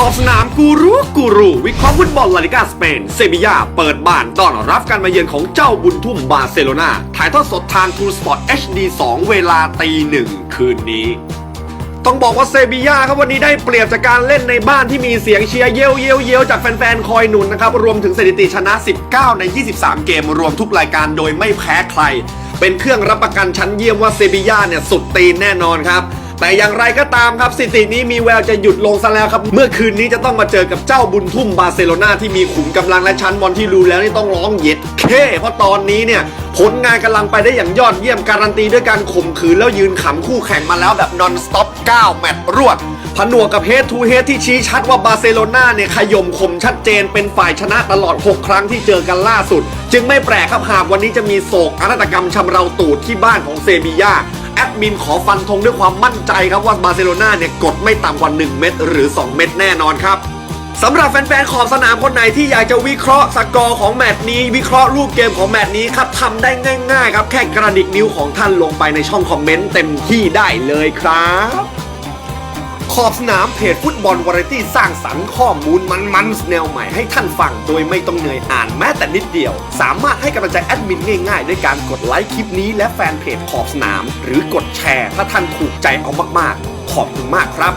ขอบสนามกูรู้กูรูวิเคราะห์ฟุตบอลลาลิกาสเปนเซบียาเปิดบ้านต้อนรับการมาเยือนของเจ้าบุญทุ่มบาร์เซโลนาถ่ายทอดสดทาง True Sport HD 2 เวลาตีหนึ่งคืนนี้ ต้องบอกว่าเซบียาครับวันนี้ได้เปรียบจากการเล่นในบ้านที่มีเสียงเชียร์เยี่ยวเยี่ยวเยี่ยวจากแฟนๆ คอยหนุนนะครับ รวมถึงสถิติชนะ 19 ใน 23 เกมรวมทุกรายการโดยไม่แพ้ใคร เป็นเครื่องรับประกันชั้นเยี่ยมว่าเซบียาเนี่ยสุดตีนแน่นอนครับ แต่อย่างไรก็ตามครับสิตินี้มีแววจะหยุดลงซะแล้วครับ เมื่อคืนนี้จะต้องมาเจอกับเจ้าบุญทุ่มบาร์เซโลนาที่มีขุมกำลังและชั้นบอลที่รู้แล้วนี่ต้องร้องเย็ดเคเพราะตอนนี้เนี่ยผลงานกำลังไปได้อย่างยอดเยี่ยมการันตีด้วยการข่มขืนแล้วยืนขำคู่แข่งมาแล้วแบบนอนสต็อป9แมตช์รวดผนวกกับเฮดทูเฮดที่ชี้ชัดว่าบาร์เซโลนาเนี่ยขย่มข่มชัดเจนเป็นฝ่ายชนะตลอด 6 ครั้งที่เจอกันล่าสุด จึงไม่แปลกครับหากวันนี้จะมีโศกนาฏกรรมชำเราตูดที่บ้านของเซบียา แอดมินขอฟันธงด้วยความมั่นใจครับว่าบาร์เซโลนาเนี่ยกดไม่ต่ำกว่า 1 เม็ดหรือ 2 เม็ดแน่นอนครับสำหรับแฟนๆขอบสนามคนไหนที่อยากจะวิเคราะห์สกอร์ของแมตช์นี้ วิเคราะห์รูปเกมของแมตช์นี้ครับทำได้ง่าย ๆ ครับแค่กระดิกนิ้วของท่านลงไปในช่องคอมเมนต์เต็มที่ได้เลยครับ ขอบสนามเพจฟุตบอลวาไรตี้สร้างสรรค์ข้อมูลมันๆแนวใหม่ให้ท่านฟัง โดยไม่ต้องเหนื่อยอ่านแม้แต่นิดเดียว สามารถให้กำลังใจแอดมินง่ายๆ ด้วยการกดไลค์คลิปนี้และแฟนเพจขอบสนาม หรือกดแชร์ ถ้าท่านถูกใจเอามากๆ ขอบคุณมากครับ